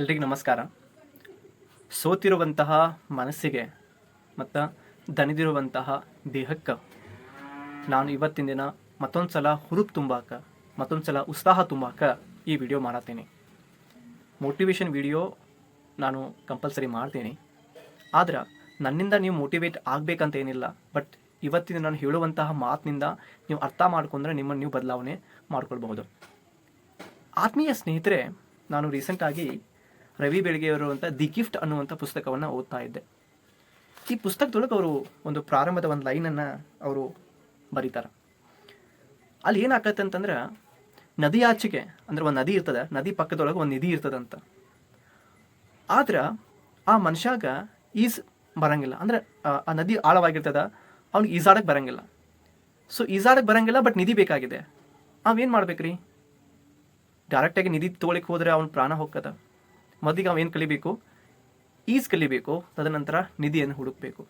ಎಲ್ರಿಗೂ ನಮಸ್ಕಾರ. ಸೋತಿರುವಂತಹ ಮನಸ್ಸಿಗೆ ಮತ್ತು ದಣಿದಿರುವಂತಹ ದೇಹಕ್ಕೆ ನಾನು ಇವತ್ತಿನ ದಿನ ಮತ್ತೊಂದು ಸಲ ಹುರುಪು ತುಂಬಾಕ ಮತ್ತೊಂದು ಸಲ ಉತ್ಸಾಹ ತುಂಬಾಕ ಈ ವಿಡಿಯೋ ಮಾಡತ್ತೀನಿ. ಮೋಟಿವೇಶನ್ ವಿಡಿಯೋ ನಾನು ಕಂಪಲ್ಸರಿ ಮಾಡ್ತೀನಿ. ಆದ್ರೆ ನನ್ನಿಂದ ನೀವು ಮೋಟಿವೇಟ್ ಆಗಬೇಕಂತ ಏನಿಲ್ಲ ಬಟ್ ಇವತ್ತಿನ ನಾನು ಹೇಳುವಂತಹ ಮಾತಿನಿಂದ ನೀವು ಅರ್ಥ ಮಾಡ್ಕೊಂಡ್ರೆ ನಿಮ್ಮನ್ನು ನೀವು ಬದಲಾವಣೆ ಮಾಡ್ಕೊಳ್ಬಹುದು. ಆತ್ಮೀಯ ಸ್ನೇಹಿತರೆ, ನಾನು ರೀಸೆಂಟಾಗಿ ರವಿ ಬೆಳಗೆಯವರುವಂಥ ದಿ ಗಿಫ್ಟ್ ಅನ್ನುವಂಥ ಪುಸ್ತಕವನ್ನು ಓದ್ತಾ ಇದ್ದೆ. ಈ ಪುಸ್ತಕದೊಳಗೆ ಅವರು ಒಂದು ಪ್ರಾರಂಭದ ಒಂದು ಲೈನನ್ನು ಅವರು ಬರೀತಾರೆ. ಅಲ್ಲಿ ಏನಾಗತ್ತೆ ಅಂತಂದ್ರೆ, ನದಿ ಆಚೆಗೆ, ಅಂದ್ರೆ ಒಂದು ನದಿ ಇರ್ತದೆ, ನದಿ ಪಕ್ಕದೊಳಗೆ ಒಂದು ನಿಧಿ ಇರ್ತದಂತ. ಆದ್ರೆ ಆ ಮನುಷ್ಯಾಗ ಈಜ್ ಬರಂಗಿಲ್ಲ. ಅಂದ್ರೆ, ಆ- ಆ ನದಿ ಆಳವಾಗಿರ್ತದ ಅವ್ನಿಗೆ ಈಜಾಡಕ್ಕೆ ಬರಂಗಿಲ್ಲ. ಸೊ ಈಜಾಡಕ್ಕೆ ಬರಂಗಿಲ್ಲ, ಬಟ್ ನಿಧಿ ಬೇಕಾಗಿದೆ. ಅವೇನು ಮಾಡ್ಬೇಕ್ರಿ? ಡೈರೆಕ್ಟಾಗಿ ನಿಧಿ ತೊಗೊಳಕ್ಕೆ ಹೋದ್ರೆ ಅವ್ನ ಪ್ರಾಣ ಹೋಗ್ತದ. ಮೊದಲಿಗೆ ಅವ ಏನು ಕಲಿಬೇಕು? ಈಸ್ ಕಲಿಬೇಕು, ತದನಂತರ ನಿಧಿಯನ್ನು ಹುಡುಕಬೇಕು.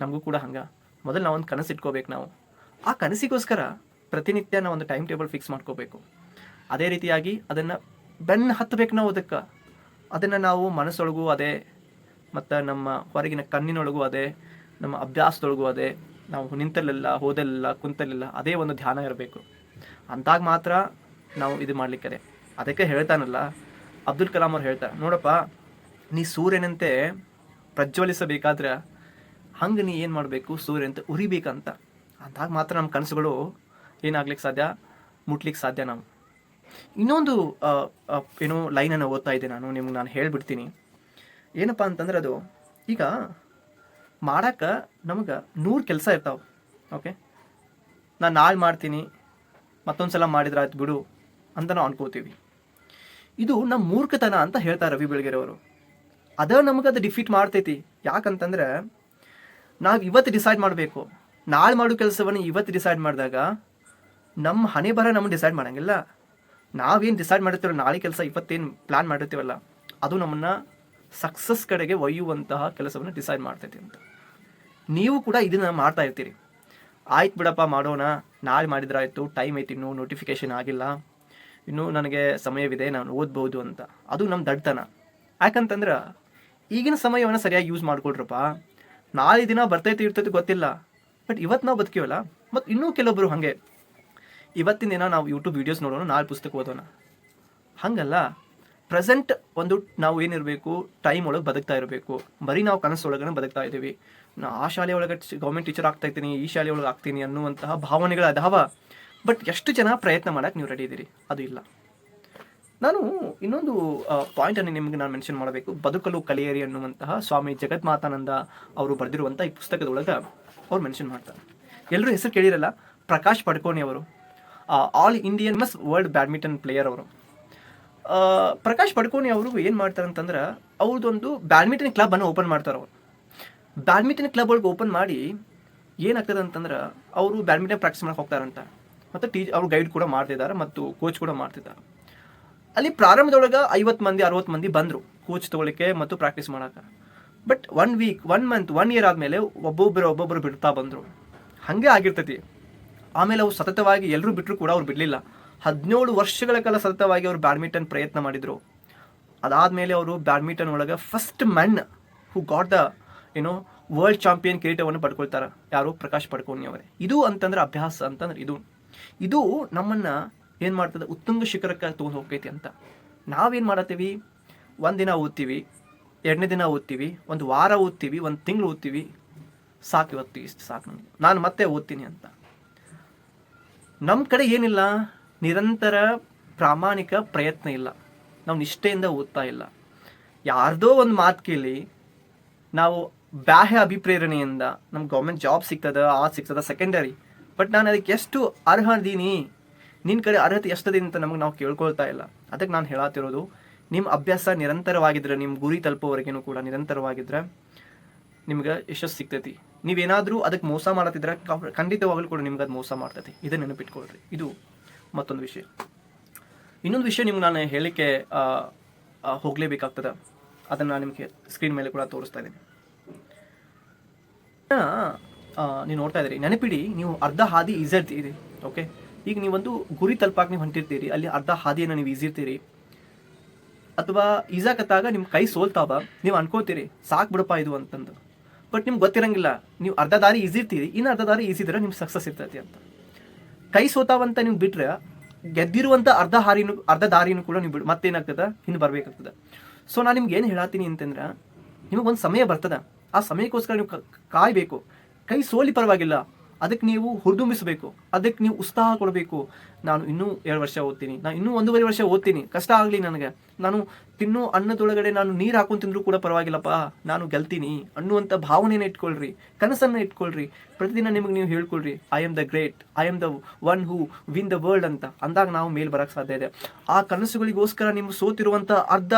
ನಮಗೂ ಕೂಡ ಹಂಗೆ. ಮೊದಲು ನಾವು ಒಂದು ಕನಸು ಇಟ್ಕೋಬೇಕು ನಾವು. ಆ ಕನಸಿಗೋಸ್ಕರ ಪ್ರತಿನಿತ್ಯ ನಾವು ಒಂದು ಟೈಮ್ ಟೇಬಲ್ ಫಿಕ್ಸ್ ಮಾಡ್ಕೋಬೇಕು. ಅದೇ ರೀತಿಯಾಗಿ ಅದನ್ನು ಬೆನ್ನು ಹತ್ತಬೇಕು ನಾವು ಅದಕ್ಕೆ. ಅದನ್ನು ನಾವು ಮನಸ್ಸೊಳಗೂ ಅದೇ, ಮತ್ತು ನಮ್ಮ ಹೊರಗಿನ ಕಣ್ಣಿನೊಳಗೂ ಅದೇ, ನಮ್ಮ ಅಭ್ಯಾಸದೊಳಗೂ ಅದೇ, ನಾವು ನಿಂತಲ್ಲೆಲ್ಲ, ಹೋದಲ್ಲೆಲ್ಲ, ಕುಂತಲ್ಲೆಲ್ಲ ಅದೇ ಒಂದು ಧ್ಯಾನ ಇರಬೇಕು. ಅಂದಾಗ ಮಾತ್ರ ನಾವು ಇದು ಮಾಡ್ಲಿಕ್ಕೆ ಅದಕ್ಕೆ ಹೇಳ್ತಾನಲ್ಲ ಅಬ್ದುಲ್ ಕಲಾಂ ಅವ್ರು ಹೇಳ್ತಾರೆ, ನೋಡಪ್ಪ, ನೀ ಸೂರ್ಯನಂತೆ ಪ್ರಜ್ವಲಿಸಬೇಕಾದ್ರೆ ಹಂಗೆ ನೀ ಏನು ಮಾಡಬೇಕು, ಸೂರ್ಯನಂತೆ ಉರಿಬೇಕಂತ. ಅಂದಾಗ ಮಾತ್ರ ನಮ್ಮ ಕನಸುಗಳು ಏನಾಗ್ಲಿಕ್ಕೆ ಸಾಧ್ಯ? ಮುಟ್ಲಿಕ್ಕೆ ಸಾಧ್ಯ ನಾವು ಇನ್ನೊಂದು ಏನೋ ಲೈನನ್ನು ಓದ್ತಾ ಇದ್ದೆ ನಾನು, ನಿಮ್ಗೆ ನಾನು ಹೇಳಿಬಿಡ್ತೀನಿ. ಏನಪ್ಪ ಅಂತಂದ್ರೆ ಅದು, ಈಗ ಮಾಡಕ್ಕೆ ನಮಗೆ ನೂರು ಕೆಲಸ ಇರ್ತಾವೆ, ಓಕೆ? ನಾನು ನಾಳೆ ಮಾಡ್ತೀನಿ ಮತ್ತೊಂದು ಸಲ ಮಾಡಿದ್ರೆ ಆಯ್ತು ಬಿಡು ಅಂತ ನಾವು ಅನ್ಕೋತೀವಿ. ಇದು ನಮ್ಮ ಮೂರ್ಖತನ ಅಂತ ಹೇಳ್ತಾರೆ ರವಿ ಬೆಳಗೆರೆಯವರು. ಅದ ನಮಗೆ ಅದು ಡಿಫೀಟ್ ಮಾಡ್ತೈತಿ. ಯಾಕಂತಂದ್ರೆ, ನಾವು ಇವತ್ತು ಡಿಸೈಡ್ ಮಾಡಬೇಕು. ನಾಳೆ ಮಾಡೋ ಕೆಲಸವನ್ನು ಇವತ್ತು ಡಿಸೈಡ್ ಮಾಡಿದಾಗ ನಮ್ಮ ಹಣೆ ಬರ ನಮ್ಮ ಡಿಸೈಡ್ ಮಾಡಂಗಿಲ್ಲ. ನಾವೇನು ಡಿಸೈಡ್ ಮಾಡಿರ್ತೀವಲ್ಲ, ನಾಳೆ ಕೆಲಸ ಇವತ್ತೇನು ಪ್ಲ್ಯಾನ್ ಮಾಡಿರ್ತೀವಲ್ಲ, ಅದು ನಮ್ಮನ್ನು ಸಕ್ಸಸ್ ಕಡೆಗೆ ಒಯ್ಯುವಂತಹ ಕೆಲಸವನ್ನು ಡಿಸೈಡ್ ಮಾಡ್ತೈತಿ ಅಂತ. ನೀವು ಕೂಡ ಇದನ್ನ ಮಾಡ್ತಾ ಇರ್ತೀರಿ. ಆಯ್ತು ಬಿಡಪ್ಪ ಮಾಡೋಣ, ನಾಳೆ ಮಾಡಿದ್ರಾಯ್ತು ಟೈಮ್ ಐತಿ ಇನ್ನೂ ನೋಟಿಫಿಕೇಶನ್ ಆಗಿಲ್ಲ. ಇನ್ನೂ ನನಗೆ ಸಮಯವಿದೆ, ನಾನು ಓದ್ಬೋದು ಅಂತ. ಅದು ನಮ್ಮ ದಡ್ತನ. ಯಾಕಂತಂದ್ರೆ, ಈಗಿನ ಸಮಯವನ್ನು ಸರಿಯಾಗಿ ಯೂಸ್ ಮಾಡ್ಕೊಡ್ರಪ್ಪ ನಾಳೆ ದಿನ ಬರ್ತೈತೆ ಇರ್ತೈತೆ ಗೊತ್ತಿಲ್ಲ. ಬಟ್ ಇವತ್ತು ನಾವು ಬದುಕಿವಲ್ಲ ಮತ್ತು ಇನ್ನೂ ಕೆಲವೊಬ್ಬರು ಹಾಗೆ. ಇವತ್ತಿನ ದಿನ ನಾವು ಯೂಟ್ಯೂಬ್ ವೀಡಿಯೋಸ್ ನೋಡೋಣ, ನಾಳೆ ಪುಸ್ತಕ ಓದೋಣ. ಹಾಗಲ್ಲ. ಪ್ರೆಸೆಂಟ್ ಒಂದು ನಾವು ಏನಿರಬೇಕು ಟೈಮ್ ಒಳಗೆ ಬದುಕ್ತಾ ಇರಬೇಕು. ಬರೀ ನಾವು ಕನಸೊಳಗನೆ ಬದುಕ್ತಾ ಇದ್ದೀವಿ. ನಾ ಆ ಶಾಲೆ ಒಳಗೆ ಗೌರ್ಮೆಂಟ್ ಟೀಚರ್ ಆಗ್ತಾ ಇದ್ದೀನಿ, ಈ ಶಾಲೆ ಒಳಗೆ ಆಗ್ತೀನಿ ಅನ್ನುವಂತಹ ಭಾವನೆಗಳ ಅದಾವ. ಬಟ್ ಎಷ್ಟು ಜನ ಪ್ರಯತ್ನ ಮಾಡೋಕ್ಕೆ ನೀವು ರೆಡಿ ಇದ್ದೀರಿ? ಅದು ಇಲ್ಲ. ನಾನು ಇನ್ನೊಂದು ಪಾಯಿಂಟನ್ನು ನಿಮಗೆ ನಾನು ಮೆನ್ಷನ್ ಮಾಡಬೇಕು. ಬದುಕಲು ಕಲಿಯರಿ ಅನ್ನುವಂತಹ ಸ್ವಾಮಿ ಜಗತ್ಮಾತಾನಂದ ಅವರು ಬರೆದಿರುವಂಥ ಈ ಪುಸ್ತಕದೊಳಗೆ ಅವ್ರು ಮೆನ್ಷನ್ ಮಾಡ್ತಾರೆ. ಎಲ್ಲರೂ ಹೆಸರು ಕೇಳಿರಲ್ಲ? ಪ್ರಕಾಶ್ ಪಡ್ಕೋಣಿ ಅವರು. All Indian must world badminton player ಅವರು. ಪ್ರಕಾಶ್ ಪಡ್ಕೋಣಿ ಅವರು ಏನು ಮಾಡ್ತಾರೆ ಅಂತಂದ್ರೆ ಅವ್ರದ್ದೊಂದು ಬ್ಯಾಡ್ಮಿಂಟನ್ ಕ್ಲಬ್ ಅನ್ನು ಓಪನ್ ಮಾಡ್ತಾರೆ ಅವರು. ಬ್ಯಾಡ್ಮಿಂಟನ್ ಕ್ಲಬ್ ಒಳಗೆ ಓಪನ್ ಮಾಡಿ ಏನಾಗ್ತದೆ ಅಂತಂದ್ರೆ, ಅವರು ಬ್ಯಾಡ್ಮಿಂಟನ್ ಪ್ರಾಕ್ಟೀಸ್ ಮಾಡಕ್ಕೆ ಹೋಗ್ತಾರಂತ. ಮತ್ತು ಟೀಚ್ ಅವ್ರು ಗೈಡ್ ಕೂಡ ಮಾಡ್ತಿದ್ದಾರೆ ಮತ್ತು ಕೋಚ್ ಕೂಡ ಮಾಡ್ತಿದ್ದಾರೆ. ಅಲ್ಲಿ ಪ್ರಾರಂಭದೊಳಗೆ ಐವತ್ತು ಮಂದಿ, ಅರವತ್ತು ಮಂದಿ ಬಂದರು ಕೋಚ್ ತೊಗೊಳಿಕ್ಕೆ ಮತ್ತು ಪ್ರಾಕ್ಟೀಸ್ ಮಾಡೋಕೆ but one week one month one year ಆದಮೇಲೆ ಒಬ್ಬೊಬ್ಬರು ಒಬ್ಬೊಬ್ಬರು ಬಿಡ್ತಾ ಬಂದರು. ಹಾಗೆ ಆಗಿರ್ತೈತಿ. ಆಮೇಲೆ ಅವ್ರು ಸತತವಾಗಿ ಎಲ್ಲರೂ ಬಿಟ್ಟರು ಕೂಡ ಅವ್ರು ಬಿಡಲಿಲ್ಲ. ಹದಿನೇಳು ವರ್ಷಗಳ ಕಾಲ ಸತತವಾಗಿ ಅವರು ಬ್ಯಾಡ್ಮಿಂಟನ್ ಪ್ರಯತ್ನ ಮಾಡಿದರು. ಅದಾದಮೇಲೆ ಅವರು ಬ್ಯಾಡ್ಮಿಂಟನ್ ಒಳಗೆ first men who got the ಏನೋ ವರ್ಲ್ಡ್ ಚಾಂಪಿಯನ್ ಕಿರೀಟವನ್ನು ಪಡ್ಕೊಳ್ತಾರೆ. ಯಾರು? ಪ್ರಕಾಶ್ ಪಡ್ಕೋನಿ ಅವರೇ. ಇದು ಅಂತಂದ್ರೆ ಅಭ್ಯಾಸ ಅಂತಂದ್ರೆ ಇದು. ಇದು ನಮ್ಮನ್ನ ಏನು ಮಾಡ್ತದೆ? ಉತ್ತುಂಗ ಶಿಖರಕ್ಕೆ ತೊಗೊಂಡು ಹೋಗ್ತೈತಿ ಅಂತ. ನಾವೇನು ಮಾಡತ್ತೀವಿ? ಒಂದಿನ ಓದ್ತೀವಿ, ಎರಡನೇ ದಿನ ಓದ್ತೀವಿ, ಒಂದು ವಾರ ಓದ್ತೀವಿ, ಒಂದು ತಿಂಗಳು ಓದ್ತೀವಿ. ಸಾಕು ಇವತ್ತು ಇಷ್ಟು ಸಾಕು ನನಗೆ ನಾನು ಮತ್ತೆ ಓದ್ತೀನಿ ಅಂತ. ನಮ್ಮ ಕಡೆ ಏನಿಲ್ಲ, ನಿರಂತರ ಪ್ರಾಮಾಣಿಕ ಪ್ರಯತ್ನ ಇಲ್ಲ. ನಾವು ನಿಷ್ಠೆಯಿಂದ ಓದ್ತಾ ಇಲ್ಲ. ಯಾರ್ದೋ ಒಂದು ಮಾತು ಕೇಳಿ, ನಾವು ಬಾಹ್ಯ ಅಭಿಪ್ರೇರಣೆಯಿಂದ ನಮ್ಗೆ ಗೌರ್ಮೆಂಟ್ ಜಾಬ್ ಸಿಗ್ತದ, ಆ ಸಿಗ್ತದ ಸೆಕೆಂಡರಿ ಬಟ್ ನಾನು ಅದಕ್ಕೆ ಎಷ್ಟು ಅರ್ಹ ಅದೀನಿ ನಿನ್ನ ಕಡೆ ಅರ್ಹತೆ ಎಷ್ಟದೆ ಅಂತ ನಮಗೆ ನಾವು ಕೇಳ್ಕೊಳ್ತಾ ಇಲ್ಲ. ಅದಕ್ಕೆ ನಾನು ಹೇಳತ್ತಿರೋದು ನಿಮ್ಮ ಅಭ್ಯಾಸ ನಿರಂತರವಾಗಿದ್ರೆ, ನಿಮ್ಮ ಗುರಿ ತಲುಪೋವರೆಗೇನು ಕೂಡ ನಿರಂತರವಾಗಿದ್ರೆ ನಿಮ್ಗೆ ಯಶಸ್ಸು ಸಿಗ್ತೈತಿ. ನೀವೇನಾದರೂ ಅದಕ್ಕೆ ಮೋಸ ಮಾಡತ್ತಿದ್ರೆ ಖಂಡಿತವಾಗಲೂ ಕೂಡ ನಿಮ್ಗೆ ಅದು ಮೋಸ ಮಾಡ್ತೈತಿ. ಇದನ್ನು ನೆನಪಿಟ್ಕೊಳ್ರಿ. ಇದು ಮತ್ತೊಂದು ವಿಷಯ. ಇನ್ನೊಂದು ವಿಷಯ ನಿಮ್ಗೆ ನಾನು ಹೇಳಲಿಕ್ಕೆ ಹೋಗ್ಲೇಬೇಕಾಗ್ತದೆ. ಅದನ್ನು ನಾನು ನಿಮಗೆ ಸ್ಕ್ರೀನ್ ಮೇಲೆ ಕೂಡ ತೋರಿಸ್ತಾ ಇದ್ದೀನಿ. ನೀವು ನೋಡ್ತಾ ಇದ್ದೀರಿ. ನೆನಪಿಡಿ, ನೀವು ಅರ್ಧ ಹಾದಿ ಈಜಿರ್ತೀರಿ ಓಕೆ ಈಗ ನೀವೊಂದು ಗುರಿ ತಲುಪಾಕ್ ನೀವು ಹೊಂಟಿರ್ತೀರಿ, ಅಲ್ಲಿ ಅರ್ಧ ಹಾದಿಯನ್ನು ನೀವು ಈಸಿರ್ತೀರಿ ಅಥವಾ ಈಜಾಕತ್ತಾಗ ನಿಮ್ಮ ಕೈ ಸೋಲ್ತಾವ, ನೀವು ಅನ್ಕೋತೀರಿ, ಸಾಕು ಬಿಡಪ್ಪ ಇದು ಅಂತಂದು. ಬಟ್ ನಿಮ್ಗೆ ಗೊತ್ತಿರಂಗಿಲ್ಲ, ನೀವು ಅರ್ಧ ದಾರಿ ಈಸಿರ್ತೀರಿ ಇನ್ನು ಅರ್ಧ ದಾರಿ ಈಸಿದ್ರೆ ನಿಮ್ಗೆ ಸಕ್ಸಸ್ ಇರ್ತೈತಿ ಅಂತ. ಕೈ ಸೋತಾವಂತ ನೀವು ಬಿಟ್ರೆ, ಗೆದ್ದಿರುವಂತ ಅರ್ಧ ಹಾರಿನ, ಅರ್ಧ ದಾರಿನೂ ಕೂಡ ನೀವು ಬಿಡು, ಮತ್ತೇನಾಗ್ತದೆ? ಹಿಂದೆ ಬರ್ಬೇಕಾಗ್ತದ. ಸೊ ನಾನು ನಿಮ್ಗೆ ಏನು ಹೇಳತ್ತೀನಿ ಅಂತಂದ್ರೆ, ನಿಮಗೊಂದು ಸಮಯ ಬರ್ತದ. ಆ ಸಮಯಕ್ಕೋಸ್ಕರ ನೀವು ಕಾಯ್ಬೇಕು. ಕೈ ಸೋಲಿ ಪರವಾಗಿಲ್ಲ. ಅದಕ್ಕೆ ನೀವು ಹುರಿದುಂಬಿಸಬೇಕು. ಅದಕ್ಕೆ ನೀವು ಉತ್ಸಾಹ ಕೊಡಬೇಕು. ನಾನು ಇನ್ನೂ ಎರಡು ವರ್ಷ ಓದ್ತೀನಿ. ನಾನು ಇನ್ನೂ ಒಂದೂವರೆ ವರ್ಷ ಓದ್ತೀನಿ. ಕಷ್ಟ ಆಗಲಿ ನನಗೆ. ನಾನು ತಿನ್ನೋ ಅನ್ನದೊಳಗಡೆ ನಾನು ನೀರು ಹಾಕೊಂಡು ತಿಂದರೂ ಕೂಡ ಪರವಾಗಿಲ್ಲಪ್ಪ. ನಾನು ಗೆಲ್ತೀನಿ. ಅನ್ನುವಂಥ ಭಾವನೆನ ಇಟ್ಕೊಳ್ರಿ. ಕನಸನ್ನು ಇಟ್ಕೊಳ್ರಿ. ಪ್ರತಿದಿನ ನಿಮಗೆ ನೀವು ಹೇಳ್ಕೊಳ್ರಿ. I am the great I am the one who win the world ಅಂತ. ಅಂದಾಗ ನಾವು ಮೇಲ್ ಬರಕ್ಕೆ ಸಾಧ್ಯ ಇದೆ. ಆ ಕನಸುಗಳಿಗೋಸ್ಕರ ನಿಮ್ಮ ಸೋತಿರುವಂಥ ಅರ್ಧ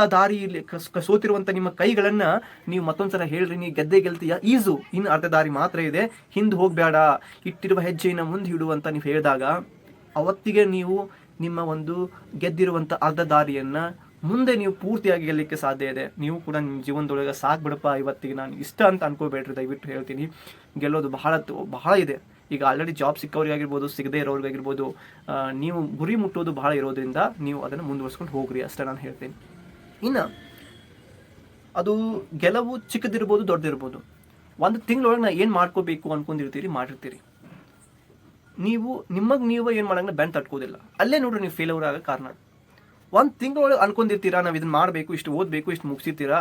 ಕಸ್- ಸೋತಿರುವಂಥ ನಿಮ್ಮ ಕೈಗಳನ್ನ ನೀವು ಮತ್ತೊಂದ್ಸಲ ಹೇಳ್ರಿ. ನೀ ಗೆದ್ದೆ ಗೆಲ್ತೀಯ. ಈಸು. ಇನ್ನು ಅರ್ಧ ದಾರಿ ಮಾತ್ರ ಇದೆ. ಹಿಂದೆ ಹೋಗಬೇಡ ಇಟ್ಟಿರುವ ಹೆಜ್ಜೆಯನ್ನು ಮುಂದೆ ಇಡುವಂತ ನೀವು ಹೇಳಿದಾಗ ಅವತ್ತಿಗೆ ನೀವು ನಿಮ್ಮ ಒಂದು ಗೆದ್ದಿರುವಂಥ ಅರ್ಧ ದಾರಿಯನ್ನ ಮುಂದೆ ನೀವು ಪೂರ್ತಿಯಾಗಿ ಗೆಲ್ಲಲಿಕ್ಕೆ ಸಾಧ್ಯ ಇದೆ. ನೀವು ಕೂಡ ನಿಮ್ಮ ಜೀವನದೊಳಗೆ ಸಾಕು ಬಿಡಪ್ಪ ಇವತ್ತಿಗೆ ನಾನು ಇಷ್ಟ ಅಂತ ಅನ್ಕೋಬೇಡ್ರಿ, ದಯವಿಟ್ಟು ಹೇಳ್ತೀನಿ. ಗೆಲ್ಲೋದು ಬಹಳ ಬಹಳ ಇದೆ. ಈಗ ಆಲ್ರೆಡಿ ಜಾಬ್ ಸಿಕ್ಕವ್ರಿಗಾಗಿರ್ಬೋದು ಸಿಗದೇ ಇರೋರಿಗೆ ಆಗಿರ್ಬೋದು ನೀವು ಗುರಿ ಮುಟ್ಟೋದು ಬಹಳ ಇರೋದ್ರಿಂದ ನೀವು ಅದನ್ನು ಮುಂದುವರ್ಸ್ಕೊಂಡು ಹೋಗ್ರಿ, ಅಷ್ಟೇ ನಾನು ಹೇಳ್ತೀನಿ. ಇನ್ನು, ಅದು ಗೆಲುವು ಚಿಕ್ಕದಿರ್ಬೋದು, ದೊಡ್ಡದಿರ್ಬೋದು. ಒಂದು ತಿಂಗಳೊಳಗೆ ನಾ ಏನು ಮಾಡ್ಕೋಬೇಕು ಅನ್ಕೊಂಡಿರ್ತೀರಿ, ಮಾಡಿರ್ತೀರಿ. ನೀವು ನಿಮಗೆ ನೀವು ಏನು ಮಾಡಂಗಿಲ್ಲ, ಬೆನ್ ತಟ್ಕೋದಿಲ್ಲ. ಅಲ್ಲೇ ನೋಡ್ರಿ ನೀವು ಫೇಲ್ ಆಗೋ ಕಾರಣ. ಒಂದು ತಿಂಗಳೊಳಗೆ ಅನ್ಕೊಂಡಿರ್ತೀರಾ, ನಾವು ಇದನ್ನ ಮಾಡಬೇಕು, ಇಷ್ಟು ಓದಬೇಕು, ಇಷ್ಟು ಮುಗಿಸಿರ್ತೀರಾ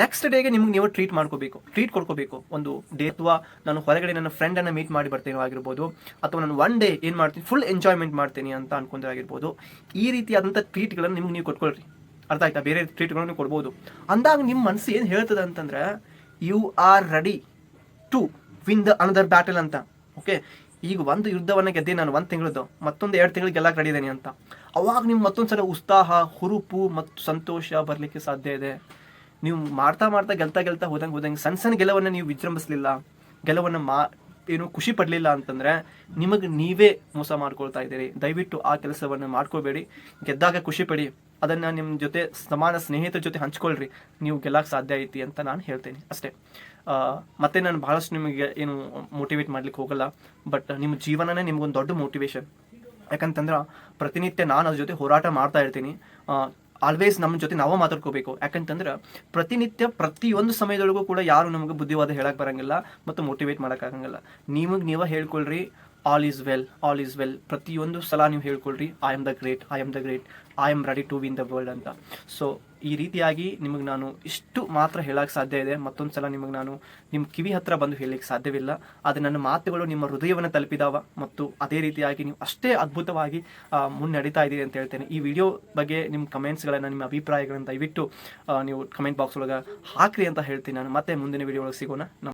ನೆಕ್ಸ್ಟ್ ಡೇಗೆ ನಿಮ್ಗೆ ನೀವು ಟ್ರೀಟ್ ಮಾಡ್ಕೋಬೇಕು. ಟ್ರೀಟ್ ಕೊಡ್ಕೋಬೇಕು. ಒಂದು ಡೇ ಅಥವಾ ನಾನು ಹೊರಗಡೆ ನನ್ನ ಫ್ರೆಂಡನ್ನು ಮೀಟ್ ಮಾಡಿ ಬರ್ತೇನೆ ಆಗಿರ್ಬೋದು, ಅಥವಾ ನಾನು ಒನ್ ಡೇ ಏನು ಮಾಡ್ತೀನಿ ಫುಲ್ ಎಂಜಾಯ್ಮೆಂಟ್ ಮಾಡ್ತೀನಿ ಅಂತ ಅನ್ಕೊಂಡ್ರೆ ಆಗಿರ್ಬೋದು, ಈ ರೀತಿಯಾದಂಥ ಟ್ರೀಟ್ಗಳನ್ನು ನಿಮ್ಗೆ ನೀವು ಕೊಟ್ಕೊಳ್ರಿ. ಅರ್ಥ ಆಯ್ತಾ? ಬೇರೆ ಟ್ರೀಟ್ಗಳನ್ನು ಕೊಡ್ಬೋದು. ಅಂದಾಗ ನಿಮ್ಮ ಮನಸ್ಸು ಏನು ಹೇಳ್ತದೆ ಅಂತಂದ್ರೆ you are ready to win the another battle ಅಂತ. ಓಕೆ ಈಗ ಒಂದು ಯುದ್ಧವನ್ನು ಗೆದ್ದೆ ನಾನು ಒಂದು ತಿಂಗಳದ್ದು ಮತ್ತೊಂದು ಎರಡು ತಿಂಗಳು ಗೆಲ್ಲಕ್ಕೆ ರೆಡಿ ಅಂತ. ಅವಾಗ ನಿಮ್ಗೆ ಮತ್ತೊಂದು ಸಲ ಉತ್ಸಾಹ, ಹುರುಪು ಮತ್ತು ಸಂತೋಷ ಬರಲಿಕ್ಕೆ ಸಾಧ್ಯ ಇದೆ. ನೀವು ಮಾಡ್ತಾ ಮಾಡ್ತಾ ಗೆಲ್ತಾ ಗೆಲ್ತಾ ಹೋದಂಗೆ ಹೋದಂಗೆ ಸಣ್ಣ ಸಣ್ಣ ಗೆಲುವನ್ನು ನೀವು ವಿಜೃಂಭಿಸಲಿಲ್ಲ, ಗೆಲುವನ್ನು ಮಾ ಏನು ಖುಷಿ ಪಡಲಿಲ್ಲ ಅಂತಂದರೆ ನಿಮಗೆ ನೀವೇ ಮೋಸ ಮಾಡ್ಕೊಳ್ತಾ ಇದ್ದೀರಿ. ದಯವಿಟ್ಟು ಆ ಕೆಲಸವನ್ನು ಮಾಡ್ಕೋಬೇಡಿ, ಗೆದ್ದಾಗ ಖುಷಿ ಪಡಿ, ಅದನ್ನು ನಿಮ್ಮ ಜೊತೆ ಸಮಾನ ಸ್ನೇಹಿತರ ಜೊತೆ ಹಂಚ್ಕೊಳ್ರಿ. ನೀವು ಗೆಲ್ಲಕ್ಕೆ ಸಾಧ್ಯ ಐತಿ ಅಂತ ನಾನು ಹೇಳ್ತೇನೆ ಅಷ್ಟೇ. ಮತ್ತೆ ನಾನು ಭಾಳಷ್ಟು ನಿಮಗೆ ಏನು ಮೋಟಿವೇಟ್ ಮಾಡ್ಲಿಕ್ಕೆ ಹೋಗಲ್ಲ ಬಟ್ ನಿಮ್ಮ ಜೀವನನೇ ನಿಮಗೊಂದು ದೊಡ್ಡ ಮೋಟಿವೇಶನ್ ಯಾಕಂತಂದ್ರೆ ಪ್ರತಿನಿತ್ಯ ನಾನು ಅದ್ರ ಜೊತೆ ಹೋರಾಟ ಮಾಡ್ತಾ ಇರ್ತೀನಿ. ಆಲ್ವೇಸ್ ನಮ್ಮ ಜೊತೆ ನಾವು ಮಾತಾಡ್ಕೋಬೇಕು. ಯಾಕಂತಂದ್ರೆ ಪ್ರತಿನಿತ್ಯ ಪ್ರತಿಯೊಂದು ಸಮಯದೊಳಗೂ ಕೂಡ ಯಾರು ನಮಗೆ ಬುದ್ಧಿವಾದ ಹೇಳಕ್ ಬರಂಗಿಲ್ಲ ಮತ್ತು ಮೋಟಿವೇಟ್ ಮಾಡೋಕ್ಕಾಗಂಗಿಲ್ಲ ನಿಮಗೆ ನೀವೇ ಹೇಳ್ಕೊಳ್ರಿ. All is well all is well ಪ್ರತಿಯೊಂದು ಸಲ ನೀವು ಹೇಳ್ಕೊಳ್ರಿ I am the great I am the great I am ready to win the world ಅಂತ. ಸೊ ಈ ರೀತಿಯಾಗಿ ನಿಮಗೆ ನಾನು ಇಷ್ಟು ಮಾತ್ರ ಹೇಳಕ್ಕೆ ಸಾಧ್ಯ ಇದೆ. ಮತ್ತೊಂದು ಸಲ ನಿಮಗೆ ನಾನು ನಿಮ್ಮ ಕಿವಿ ಹತ್ರ ಬಂದು ಹೇಳಲಿಕ್ಕೆ ಸಾಧ್ಯವಿಲ್ಲ. ಆದರೆ ನನ್ನ ಮಾತುಗಳು ನಿಮ್ಮ ಹೃದಯವನ್ನು ತಲುಪಿದಾವ ಮತ್ತು ಅದೇ ರೀತಿಯಾಗಿ ನೀವು ಅಷ್ಟೇ ಅದ್ಭುತವಾಗಿ ಮುನ್ನಡೀತಾ ಇದ್ದೀರಿ ಅಂತ ಹೇಳ್ತೇನೆ. ಈ ವಿಡಿಯೋ ಬಗ್ಗೆ ನಿಮ್ಮ ಕಮೆಂಟ್ಸ್ಗಳನ್ನು, ನಿಮ್ಮ ಅಭಿಪ್ರಾಯಗಳನ್ನು ದಯವಿಟ್ಟು ನೀವು ಕಮೆಂಟ್ ಬಾಕ್ಸ್ ಒಳಗೆ ಹಾಕ್ರಿ ಅಂತ ಹೇಳ್ತೀನಿ ನಾನು. ಮತ್ತೆ ಮುಂದಿನ ವಿಡಿಯೋ ಒಳಗೆ ಸಿಗೋಣ.